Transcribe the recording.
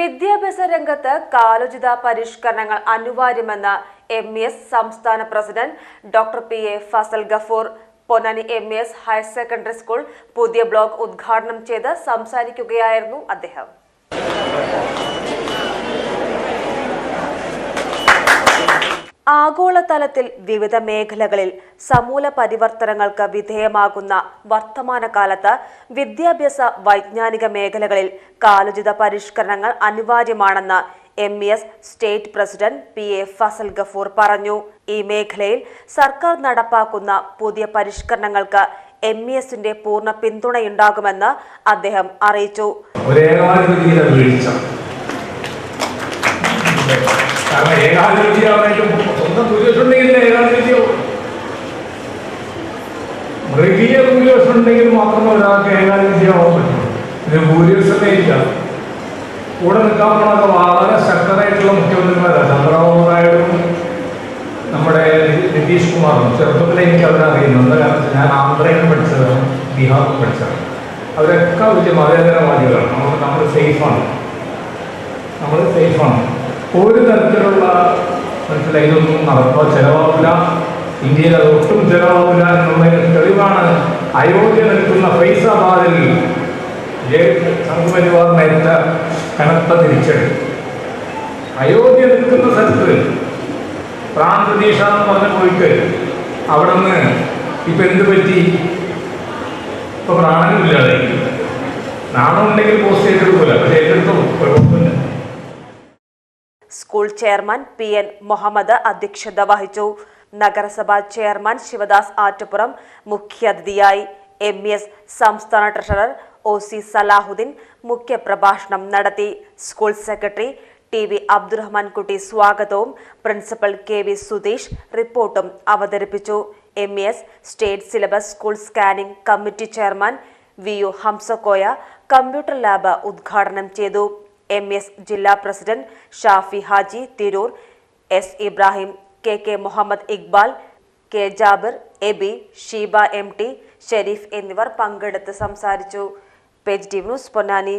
വിദ്യാഭ്യാസ രംഗത്ത് കാലോചിത പരിഷ്കരണങ്ങൾ അനിവാര്യമെന്ന് എം എസ് സംസ്ഥാന president doctor P A Fazal Gafoor Ponnani M S higher secondary school പുതിയ ബ്ലോക്ക് ഉദ്ഘാടനം ചെയ്ത് സംസാരിക്കുകയായിരുന്നു അദ്ദേഹം. ആഗോളതലത്തിൽ വിവിധ മേഖലകളിൽ സമൂല പരിവർത്തനങ്ങൾക്ക് വിധേയമാകുന്ന വർത്തമാനകാലത്ത് വിദ്യാഭ്യാസ വൈജ്ഞാനിക മേഖലകളിൽ കാലോചിത പരിഷ്കരണങ്ങൾ അനിവാര്യമാണെന്ന് M S state president P A Fazal Gafoor പറഞ്ഞു. ഈ മേഖലയിൽ സർക്കാർ നടപ്പാക്കുന്ന പുതിയ പരിഷ്കരണങ്ങൾക്ക് എം ഇ എസിന്റെ പൂർണ പിന്തുണയുണ്ടാകുമെന്ന് അദ്ദേഹം അറിയിച്ചു. കാരണം സ്വന്തം ഭൂരിപക്ഷം ഉണ്ടെങ്കിൽ ഏകാധിപതിയാവും മൃഗീയ ഭൂരിപക്ഷം ഉണ്ടെങ്കിൽ മാത്രമേ ഒരാൾക്ക് ഏകാധിപത്യമാവാൻ പറ്റുള്ളൂ ഇത് കൂടെ നിൽക്കാൻ പോണത് വളരെ ശക്തരായിട്ടുള്ള മുഖ്യമന്ത്രിമാരാണ്. ചന്ദ്രബാബു നായിഡു നമ്മുടെ നിതീഷ് കുമാറും. ചെറുപ്പത്തിലെ എനിക്ക് അവരെ അറിയുന്നുണ്ട് കാരണം ഞാൻ ആന്ധ്രയിൽ പഠിച്ചതാണ് ബീഹാറിൽ പഠിച്ചതാണ്. അവരൊക്കെ വലിയ മതേതരവാദികളാണ്. നമ്മൾ നമ്മൾ സേഫാണ് നമ്മൾ സേഫാണ് ഒരു തരത്തിലുള്ള മനസ്സിലായി ഇതൊന്നും നടക്കോ ചെലവാക്കില്ല ഇന്ത്യയിൽ അത് ഒട്ടും ചെലവാക്കില്ല എന്നുള്ളതിന് തെളിവാണ്. അയോധ്യ നിൽക്കുന്ന ഫൈസാബാദിൽ സംഘപരിവാർ നേരിട്ട കനത്ത തിരിച്ചടി. അയോധ്യ നിൽക്കുന്ന സ്ഥലത്ത് പ്രാണപ്രതീക്ഷ എന്ന് പറഞ്ഞ പോയിട്ട് അവിടെ നിന്ന് ഇപ്പൊ എന്ത് പറ്റി? ഇപ്പൊ പ്രാണനും ഇല്ലാതെ ഉണ്ടെങ്കിൽ പോസ്റ്റ് ചെയ്തെടുക്കില്ല പക്ഷെ ഏറ്റെടുത്തു കുഴപ്പമില്ല school chairman P N Muhammad അധ്യക്ഷത വഹിച്ചു. നഗരസഭാ ചെയർമാൻ ശിവദാസ് ആറ്റപ്പുറം മുഖ്യാതിഥിയായി എം എസ് സംസ്ഥാന ട്രഷറർ ഒ സി സലാഹുദ്ദീൻ മുഖ്യപ്രഭാഷണം നടത്തി. School secretary T V Abdurahman Kutty സ്വാഗതവും പ്രിൻസിപ്പൽ കെ വി സുധീഷ് റിപ്പോർട്ടും അവതരിപ്പിച്ചു. M S state syllabus school scanning committee chairman V U Hamsakoya computer lab ഉദ്ഘാടനം ചെയ്തു. എം എസ് ജില്ലാ president Shafi Haji Tirur S Ibrahim K K Muhammad Iqbal K Jabir Abi Sheeba M T Sharif എന്നിവർ പങ്കെടുത്ത് സംസാരിച്ചു. Page T news Ponnani.